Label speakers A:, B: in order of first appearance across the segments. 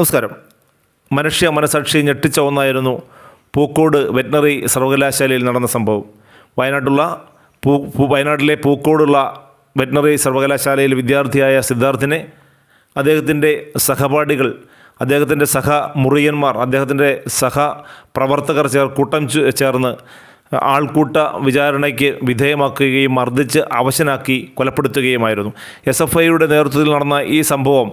A: നമസ്കാരം. മനുഷ്യ മനസാക്ഷി ഞെട്ടിച്ച ഒന്നായിരുന്നു പൂക്കോട് വെറ്റിനറി സർവകലാശാലയിൽ നടന്ന സംഭവം. വയനാട്ടുള്ള പൂ വയനാട്ടിലെ പൂക്കോടുള്ള വെറ്റിനറി സർവകലാശാലയിൽ വിദ്യാർത്ഥിയായ സിദ്ധാർത്ഥിനെ അദ്ദേഹത്തിന്റെ സഹപാഠികൾ അദ്ദേഹത്തിന്റെ സഹ മുറിയന്മാർ അദ്ദേഹത്തിന്റെ സഹ പ്രവർത്തകർ ചേർ കൂട്ടം ചേർന്ന് ആൾക്കൂട്ട വിചാരണയ്ക്ക് വിധേയമാക്കുകയും മർദ്ദിച്ച് അവശനാക്കി കൊലപ്പെടുത്തുകയുമായിരുന്നു. എസ് എഫ് ഐയുടെ നേതൃത്വത്തിൽ നടന്ന ഈ സംഭവം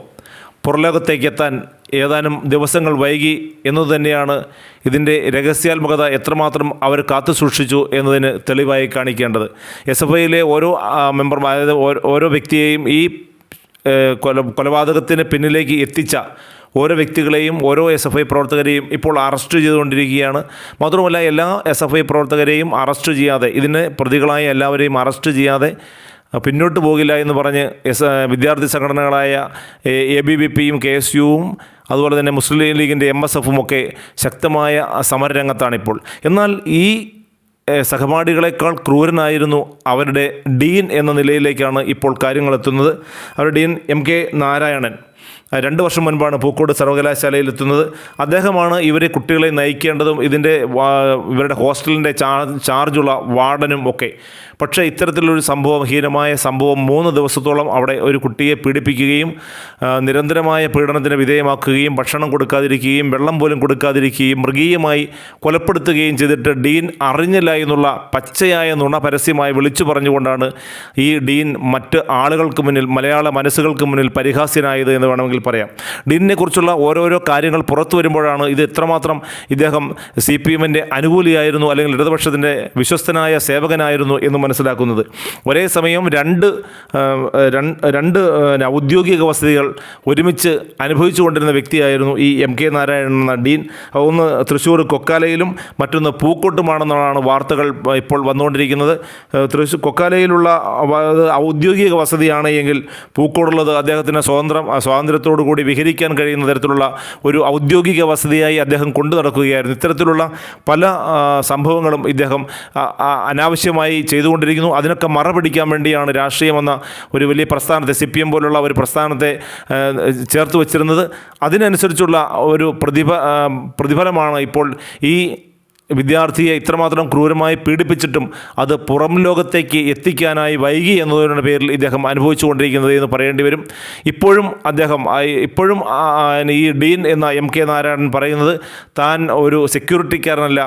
A: പുറലോകത്തേക്ക് എത്താൻ ഏതാനും ദിവസങ്ങൾ വൈകി എന്നത് തന്നെയാണ് ഇതിന്റെ രഹസ്യാത്മകത എത്രമാത്രം അവർ കാത്തു സൂക്ഷിച്ചു എന്നതിന് തെളിവായി കാണിക്കേണ്ടത്. എസ് എഫ് ഐയിലെ ഓരോ മെമ്പർമാർ മെമ്പർ അതായത് ഓരോ- വ്യക്തിയെയും ഈ കൊല കൊലപാതകത്തിന് പിന്നിലേക്ക് എത്തിച്ച ഓരോ വ്യക്തികളെയും ഓരോ എസ് എഫ് ഐ പ്രവർത്തകരെയും ഇപ്പോൾ അറസ്റ്റ് ചെയ്തുകൊണ്ടിരിക്കുകയാണ്. മാത്രമല്ല എല്ലാ എസ് എഫ് ഐ പ്രവർത്തകരെയും അറസ്റ്റ് ചെയ്യാതെ ഇതിന് പ്രതികളായ എല്ലാവരെയും അറസ്റ്റ് ചെയ്യാതെ പിന്നോട്ട് പോകില്ല എന്ന് പറഞ്ഞ് എസ് വിദ്യാർത്ഥി സംഘടനകളായ എ ബി വി പിയും കെ എസ് യുവും അതുപോലെ തന്നെ മുസ്ലിം ലീഗിന്റെ എം എസ് എഫും ഒക്കെ ശക്തമായ സമരരംഗത്താണിപ്പോൾ. എന്നാൽ ഈ സഹപാഠികളെക്കാൾ ക്രൂരനായിരുന്നു അവരുടെ ഡീൻ എന്ന നിലയിലേക്കാണ് ഇപ്പോൾ കാര്യങ്ങൾ എത്തുന്നത് അവരുടെ ഡീൻ എം കെ നാരായണൻ. രണ്ട് വർഷം മുൻപാണ് പൂക്കോട് സർവകലാശാലയിൽ എത്തുന്നത് അദ്ദേഹമാണ് ഇവരെ കുട്ടികളെ നയിക്കേണ്ടതും ഇതിന്റെ ഇവരുടെ ഹോസ്റ്റലിന്റെ ചാർ ചാർജുള്ള വാർഡനും ഒക്കെ. പക്ഷേ ഇത്തരത്തിലൊരു സംഭവം ഹീനമായ സംഭവം മൂന്ന് ദിവസത്തോളം അവിടെ ഒരു കുട്ടിയെ പീഡിപ്പിക്കുകയും നിരന്തരമായ പീഡനത്തിന് വിധേയമാക്കുകയും ഭക്ഷണം കൊടുക്കാതിരിക്കുകയും വെള്ളം പോലും കൊടുക്കാതിരിക്കുകയും മൃഗീയമായി കൊലപ്പെടുത്തുകയും ചെയ്തിട്ട് ഡീൻ അറിഞ്ഞില്ല എന്നുള്ള പച്ചയായ നുണ പരസ്യമായി വിളിച്ചു പറഞ്ഞുകൊണ്ടാണ് ഈ ഡീൻ മറ്റ് ആളുകൾക്ക് മുന്നിൽ മലയാള മനസ്സുകൾക്ക് മുന്നിൽ പരിഹാസ്യനായത് എന്ന് വേണമെങ്കിൽ പറയാം. ഡീനിനെ കുറിച്ചുള്ള ഓരോരോ കാര്യങ്ങൾ പുറത്തു വരുമ്പോഴാണ് ഇത് എത്രമാത്രം ഇദ്ദേഹം സി പി എമ്മിന്റെ അനുകൂലിയായിരുന്നു അല്ലെങ്കിൽ ഇടതുപക്ഷത്തിന്റെ വിശ്വസ്തനായ സേവകനായിരുന്നു എന്ന് മനസ്സിലാക്കുന്നത്. ഒരേ സമയം രണ്ട് രണ്ട് ഔദ്യോഗിക വസതികൾ ഒരുമിച്ച് അനുഭവിച്ചു കൊണ്ടിരുന്ന വ്യക്തിയായിരുന്നു ഈ എം കെ നാരായണൻ എന്ന ഡീൻ. ഒന്ന് തൃശ്ശൂർ കൊക്കാലയിലും മറ്റൊന്ന് പൂക്കോട്ടുമാണെന്നാണ് വാർത്തകൾ ഇപ്പോൾ വന്നുകൊണ്ടിരിക്കുന്നത്. തൃശ്ശൂർ കൊക്കാലയിലുള്ള ഔദ്യോഗിക വസതിയാണ് എങ്കിൽ പൂക്കോടുള്ളത് അദ്ദേഹത്തിന് സ്വതന്ത്രം സ്വാതന്ത്ര്യത്തോടു കൂടി വിഹരിക്കാൻ കഴിയുന്ന തരത്തിലുള്ള ഒരു ഔദ്യോഗിക വസതിയായി അദ്ദേഹം കൊണ്ടു നടക്കുകയായിരുന്നു. ഇത്തരത്തിലുള്ള പല സംഭവങ്ങളും ഇദ്ദേഹം അനാവശ്യമായി ചെയ്തുകൊണ്ടിരിക്കുന്നു. അതിനൊക്കെ മറപിടിക്കാൻ വേണ്ടിയാണ് രാഷ്ട്രീയമെന്ന ഒരു വലിയ പ്രസ്ഥാനത്തെ സി പി എം പോലുള്ള ഒരു പ്രസ്ഥാനത്തെ ചേർത്ത് വച്ചിരുന്നത്. അതിനനുസരിച്ചുള്ള ഒരു പ്രതിഭ പ്രതിഫലമാണ് ഇപ്പോൾ ഈ വിദ്യാർത്ഥിയെ ഇത്രമാത്രം ക്രൂരമായി പീഡിപ്പിച്ചിട്ടും അത് പുറം ലോകത്തേക്ക് എത്തിക്കാനായി വൈകി എന്നതിന്റെ പേരിൽ ഇദ്ദേഹം അനുഭവിച്ചുകൊണ്ടിരിക്കുന്നത് എന്ന് പറയേണ്ടി വരും. ഇപ്പോഴും അദ്ദേഹം ഇപ്പോഴും ഈ ഡീൻ എന്ന എം കെ നാരായണൻ പറയുന്നത് താൻ ഒരു സെക്യൂരിറ്റിക്കാരനല്ല.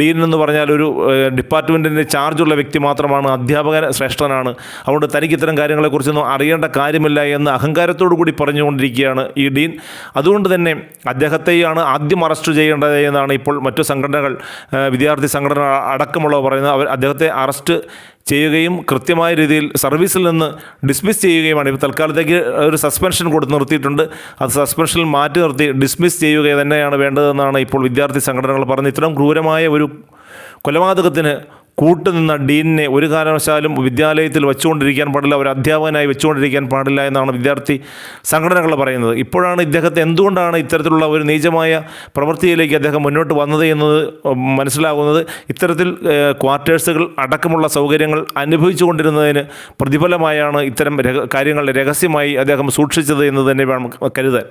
A: ഡീൻ എന്ന് പറഞ്ഞാൽ ഒരു ഡിപ്പാർട്ട്മെന്റിന്റെ ചാർജുള്ള വ്യക്തി മാത്രമാണ് അധ്യാപകൻ ശ്രേഷ്ഠനാണ്. അതുകൊണ്ട് തനിക്ക് ഇത്തരം കാര്യങ്ങളെക്കുറിച്ചൊന്നും അറിയേണ്ട കാര്യമില്ല എന്ന് അഹങ്കാരത്തോടു കൂടി പറഞ്ഞുകൊണ്ടിരിക്കുകയാണ് ഈ ഡീൻ. അതുകൊണ്ട് തന്നെ അദ്ദേഹത്തെയാണ് ആദ്യം അറസ്റ്റ് ചെയ്യേണ്ടത് എന്നാണ് ഇപ്പോൾ മറ്റു സംഘടനകൾ വിദ്യാർത്ഥി സംഘടന അടക്കമുള്ളവർ പറയുന്നത് അവർ അദ്ദേഹത്തെ അറസ്റ്റ് ചെയ്യുകയും കൃത്യമായ രീതിയിൽ സർവീസിൽ നിന്ന് ഡിസ്മിസ് ചെയ്യുകയുമാണ്. ഇപ്പോൾ തൽക്കാലത്തേക്ക് ഒരു സസ്പെൻഷൻ കൊടുത്ത് നിർത്തിയിട്ടുണ്ട്. അത് സസ്പെൻഷനിൽ മാറ്റി നിർത്തി ഡിസ്മിസ് ചെയ്യുക തന്നെയാണ് വേണ്ടതെന്നാണ് ഇപ്പോൾ വിദ്യാർത്ഥി സംഘടനകൾ പറഞ്ഞത്. ഇത്തരം ക്രൂരമായ ഒരു കൊലപാതകത്തിന് കൂട്ടുനിന്ന ഡീനിനെ ഒരു കാരണവശാലും വിദ്യാലയത്തിൽ വെച്ചുകൊണ്ടിരിക്കാൻ പാടില്ല ഒരു അധ്യാപകനായി വെച്ചുകൊണ്ടിരിക്കാൻ പാടില്ല എന്നാണ് വിദ്യാർത്ഥി സംഘടനകൾ പറയുന്നത്. ഇപ്പോഴാണ് ഇദ്ദേഹത്തെ എന്തുകൊണ്ടാണ് ഇത്തരത്തിലുള്ള ഒരു നീചമായ പ്രവൃത്തിയിലേക്ക് അദ്ദേഹം മുന്നോട്ട് വന്നത് എന്നത് മനസ്സിലാകുന്നത്? ഇത്തരത്തിൽ ക്വാർട്ടേഴ്സുകൾ അടക്കമുള്ള സൗകര്യങ്ങൾ അനുഭവിച്ചുകൊണ്ടിരുന്നതിന് പ്രതിഫലമായാണ് ഇത്തരം കാര്യങ്ങളെ രഹസ്യമായി അദ്ദേഹം സൂക്ഷിച്ചത് എന്ന് തന്നെ വേണം കരുതാൻ.